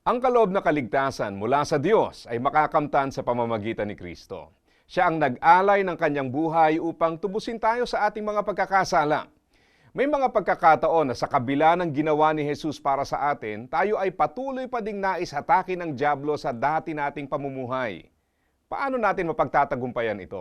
Ang kaloob na kaligtasan mula sa Diyos ay makakamtan sa pamamagitan ni Kristo. Siya ang nag-alay ng kanyang buhay upang tubusin tayo sa ating mga pagkakasala. May mga pagkakataon na sa kabila ng ginawa ni Jesus para sa atin, tayo ay patuloy pa ding nais hatakin ng Diablo sa dati nating pamumuhay. Paano natin mapagtatagumpayan ito?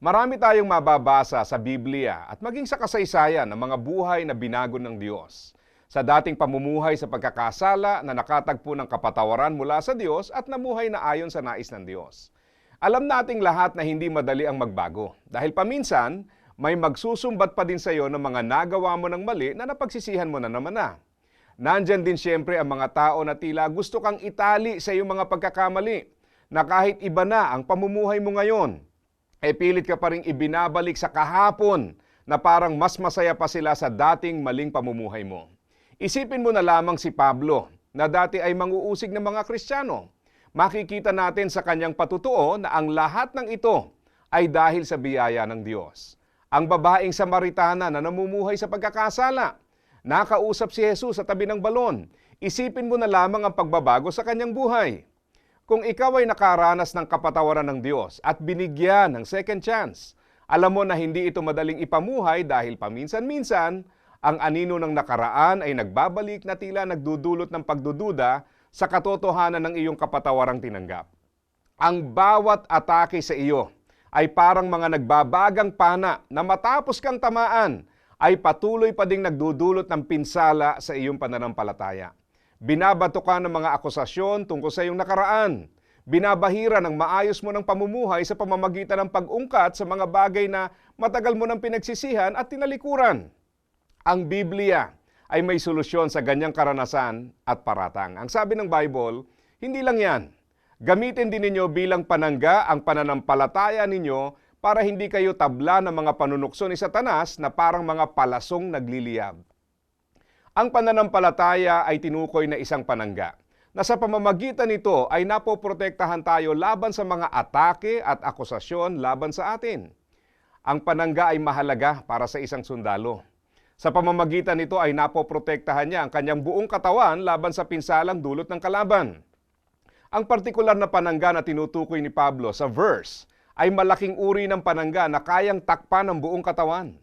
Marami tayong mababasa sa Biblia at maging sa kasaysayan ng mga buhay na binago ng Diyos. Sa dating pamumuhay sa pagkakasala na nakatagpo ng kapatawaran mula sa Diyos at namuhay na ayon sa nais ng Diyos. Alam nating lahat na hindi madali ang magbago dahil paminsan may magsusumbat pa din sa iyo ng mga nagawa mo ng mali na napagsisihan mo na naman na. Nandyan din siyempre ang mga tao na tila gusto kang itali sa iyong mga pagkakamali na kahit iba na ang pamumuhay mo ngayon, eh pilit ka pa rin ibinabalik sa kahapon na parang mas masaya pa sila sa dating maling pamumuhay mo. Isipin mo na lamang si Pablo na dati ay manguusig ng mga Kristiyano. Makikita natin sa kanyang patutuo na ang lahat ng ito ay dahil sa biyaya ng Diyos. Ang babaeng Samaritana na namumuhay sa pagkakasala, nakausap si Jesus sa tabi ng balon. Isipin mo na lamang ang pagbabago sa kanyang buhay. Kung ikaw ay nakaranas ng kapatawaran ng Diyos at binigyan ng second chance, alam mo na hindi ito madaling ipamuhay dahil paminsan-minsan, ang anino ng nakaraan ay nagbabalik na tila nagdudulot ng pagdududa sa katotohanan ng iyong kapatawarang tinanggap. Ang bawat atake sa iyo ay parang mga nagbabagang pana na matapos kang tamaan ay patuloy pa ding nagdudulot ng pinsala sa iyong pananampalataya. Binabato ka ng mga akusasyon tungkol sa iyong nakaraan. Binabahira ng maayos mo ng pamumuhay sa pamamagitan ng pag-ungkat sa mga bagay na matagal mo nang pinagsisihan at tinalikuran. Ang Biblia ay may solusyon sa ganyang karanasan at paratang. Ang sabi ng Bible, hindi lang yan. Gamitin din ninyo bilang panangga ang pananampalataya ninyo para hindi kayo tabla ng mga panunukso ni Satanas na parang mga palasong nagliliyab. Ang pananampalataya ay tinukoy na isang panangga na sa pamamagitan nito ay napoprotektahan tayo laban sa mga atake at akusasyon laban sa atin. Ang panangga ay mahalaga para sa isang sundalo. Sa pamamagitan nito ay napoprotektahan niya ang kanyang buong katawan laban sa pinsalang dulot ng kalaban. Ang partikular na panangga na tinutukoy ni Pablo sa verse ay malaking uri ng panangga na kayang takpan ng buong katawan.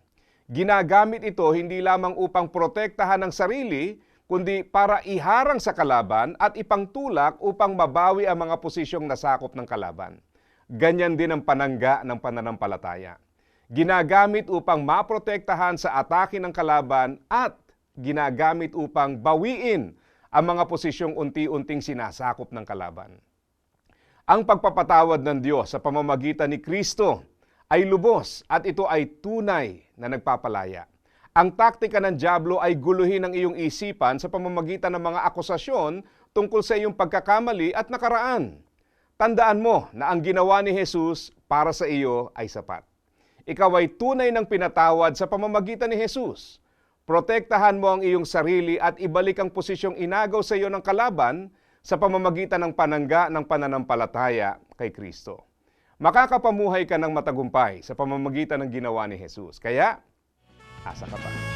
Ginagamit ito hindi lamang upang protektahan ang sarili, kundi para iharang sa kalaban at ipangtulak upang mabawi ang mga posisyong nasakop ng kalaban. Ganyan din ang panangga ng pananampalataya. Ginagamit upang maprotektahan sa atake ng kalaban at ginagamit upang bawiin ang mga posisyong unti-unting sinasakop ng kalaban. Ang pagpapatawad ng Diyos sa pamamagitan ni Kristo ay lubos at ito ay tunay na nagpapalaya. Ang taktika ng Diablo ay guluhin ang iyong isipan sa pamamagitan ng mga akusasyon tungkol sa iyong pagkakamali at nakaraan. Tandaan mo na ang ginawa ni Jesus para sa iyo ay sapat. Ikaw ay tunay ng pinatawad sa pamamagitan ni Jesus. Protektahan mo ang iyong sarili at ibalik ang posisyong inagaw sa iyo ng kalaban sa pamamagitan ng panangga ng pananampalataya kay Kristo makakapamuhay ka ng matagumpay sa pamamagitan ng ginawa ni Jesus. Kaya, asa ka pa.